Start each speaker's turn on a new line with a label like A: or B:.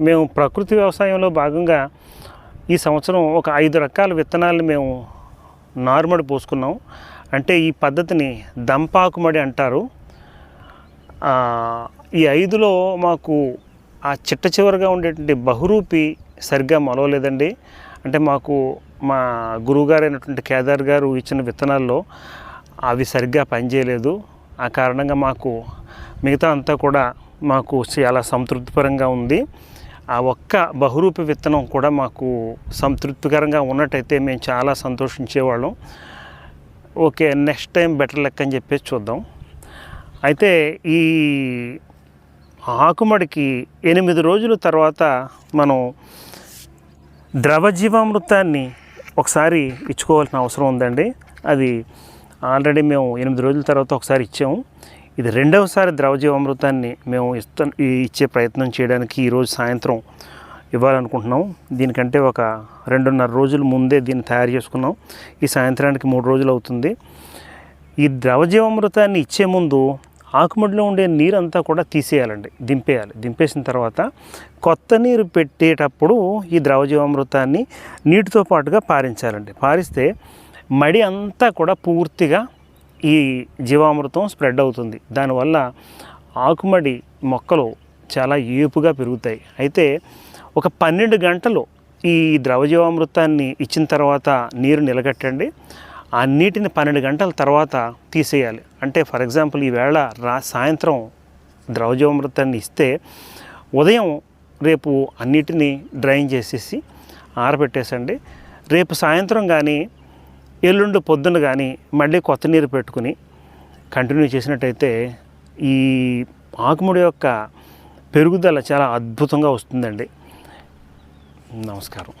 A: మేము ప్రకృతి వ్యవసాయంలో భాగంగా ఈ సంవత్సరం ఒక ఐదు రకాల విత్తనాలను మేము నారుమడి పోసుకున్నాం. అంటే ఈ పద్ధతిని దంపాకుమడి అంటారు. ఈ ఐదులో మాకు ఆ చిట్ట చివరిగా ఉండేటువంటి బహురూపి సరిగ్గా మొలవలేదండి. అంటే మాకు మా గురువుగారైనటువంటి కేదార్ గారు ఇచ్చిన విత్తనాల్లో అవి సరిగ్గా పనిచేయలేదు. ఆ కారణంగా మాకు మిగతా అంతా కూడా మాకు చాలా సంతృప్తిపరంగా ఉంది. ఆ ఒక్క బహురూప విత్తనం కూడా మాకు సంతృప్తికరంగా ఉన్నట్టయితే మేము చాలా సంతోషించేవాళ్ళం. ఓకే నెక్స్ట్ టైం బెటర్ లెక్క అని చెప్పేసి చూద్దాం. అయితే ఈ ఆకుమడికి ఎనిమిది రోజుల తర్వాత మనం ద్రవజీవామృతాన్ని ఒకసారి ఇచ్చుకోవాల్సిన అవసరం ఉందండి. అది ఆల్రెడీ మేము ఎనిమిది రోజుల తర్వాత ఒకసారి ఇచ్చాము. ఇది రెండవసారి ద్రవజీవామృతాన్ని మేము ఇస్త ఇచ్చే ప్రయత్నం చేయడానికి ఈరోజు సాయంత్రం ఇవ్వాలనుకుంటున్నాం. దీనికంటే ఒక రెండున్నర రోజుల ముందే దీన్ని తయారు చేసుకున్నాం. ఈ సాయంత్రానికి మూడు రోజులు అవుతుంది. ఈ ద్రవజీవామృతాన్ని ఇచ్చే ముందు ఆకుమడిలో ఉండే నీరంతా కూడా తీసేయాలండి. దింపేయాలి. దింపేసిన తర్వాత కొత్త నీరు పెట్టేటప్పుడు ఈ ద్రవజీవామృతాన్ని నీటితో పాటుగా పారించాలండి. పారిస్తే మడి అంతా కూడా పూర్తిగా ఈ జీవామృతం స్ప్రెడ్ అవుతుంది. దానివల్ల ఆకుమడి మొక్కలు చాలా ఏపుగా పెరుగుతాయి. అయితే ఒక పన్నెండు గంటలు ఈ ద్రవజీవామృతాన్ని ఇచ్చిన తర్వాత నీరు నిలగట్టండి. ఆ నీటిని పన్నెండు గంటల తర్వాత తీసేయాలి. అంటే ఫర్ ఎగ్జాంపుల్ ఈవేళ రా సాయంత్రం ద్రవజీవామృతాన్ని ఇస్తే ఉదయం రేపు అన్నిటినీ డ్రైన్ చేసేసి ఆరబెట్టేసండి. రేపు సాయంత్రం కానీ ఎల్లుండి పొద్దున కానీ మళ్ళీ కొత్త నీరు పెట్టుకుని కంటిన్యూ చేసినట్టయితే ఈ ఆకుముడి యొక్క పెరుగుదల చాలా అద్భుతంగా వస్తుందండి. నమస్కారం.